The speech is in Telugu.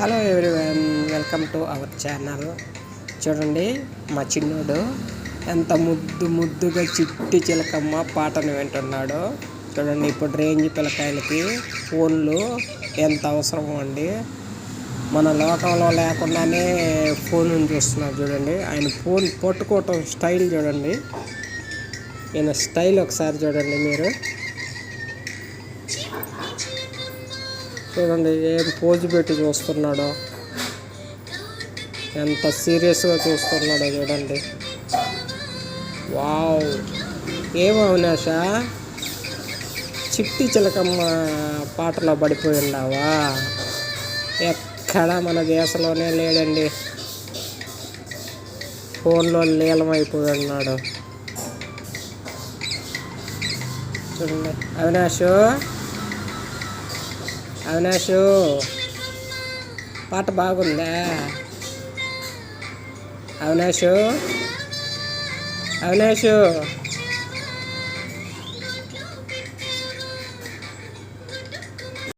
Hello everyone welcome to our channel. చూడండి మా చిన్నోడు ఎంత ముద్దు ముద్దుగా చిట్టి చిలకమ్మ పాటను వింటున్నాడు. చూడండి ఇప్పుడు రేంజ్ పిల్లకాయలకి ఫోన్లు ఎంత అవసరమో అండి. మన లోకంలో లేకుండానే ఫోన్ చూస్తున్నారు చూడండి. ఆయన ఫోన్ పట్టుకోవటం స్టైల్ చూడండి. ఈయన స్టైల్ ఒకసారి చూడండి మీరు. చూడండి ఏం పోజు పెట్టి చూస్తున్నాడో. ఎంత సీరియస్గా చూస్తున్నాడో చూడండి. వావ్. ఏం అవినాష? చిట్టి చిలకమ్మ పాటలో పడిపోయి ఉన్నావా? ఎక్కడ మన దేశంలోనే లేడండి. ఫోన్లో లీలమైపోయి ఉన్నాడు. చూడండి. అవినాషు అవినాష్ పాట బాగుందా? అవినాష్ అవినాష్.